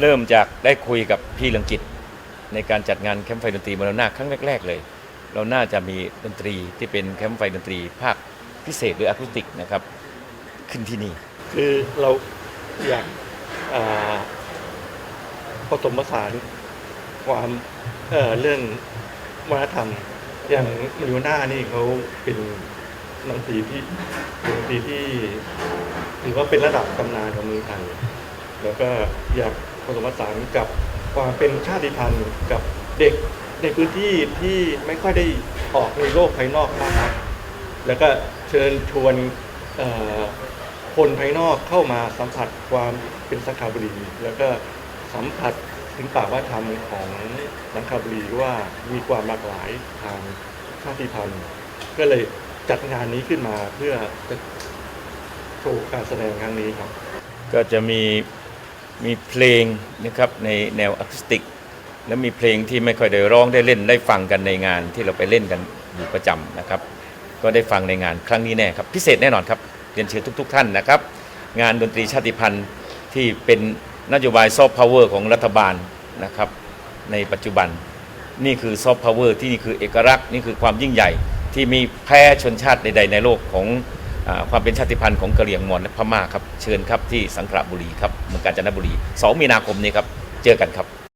เริ่มจากได้คุยกับพี่ลังกิตในการจัดงานแคมป์ไฟดนตรีมรณะครั้งแรก ๆ เลย เราน่าจะมีดนตรีที่เป็นแคมป์ไฟดนตรีภาคพิเศษหรืออะคูสติกนะครับ ขึ้นที่นี่ คือเราอยากผสมผสานความเเรื่องวัฒนธรรมอย่างมริวน่านี่เขาเป็น ดนตรีที่เป็นดนตรีที่ถือว่าเป็นระดับตำนานของเมืองไทยแล้วก็อยากผสมผสานกับความเป็นชาติพันธุ์กับเด็กในพื้นที่ที่ไม่ค่อยได้ออกในโลกภายนอกมากนักแล้วก็เชิญชวนคนภายนอกเข้ามาสัมผัสความเป็นสังขบุรีแล้วก็สัมผัสถึงป่าวัฒนธรรมของสังขบุรีว่ามีความหลากหลายทางชาติพันธุ์ก็เลย จัดงานนี้ขึ้นมาเพื่อจะโชว์การแสดงครั้งนี้ครับ ก็จะมีมีเพลงนะครับในแนวอะคูสติก และมีเพลงที่ไม่ค่อยได้ร้องได้เล่นได้ฟังกันในงานที่เราไปเล่นกันอยู่ประจำนะครับ ก็ได้ฟังในงานครั้งนี้แน่ครับ พิเศษแน่นอนครับเรียนเชิญทุกๆท่านนะครับ งานดนตรีชาติพันธุ์ที่เป็นนโยบายซอฟต์พาวเวอร์ของรัฐบาลนะครับ ในปัจจุบันนี่คือซอฟต์พาวเวอร์ที่นี่คือเอกลักษณ์นี่คือความยิ่งใหญ่ ที่มีแพ้ชนชาติใดๆในโลกของอาความเป็นชาติพันธุ์ของกะเหรี่ยงมอญและพม่าครับเชิญครับที่สังขละบุรีครับเมืองกาญจนบุรี 2 มีนาคมนี้ครับเจอกันครับ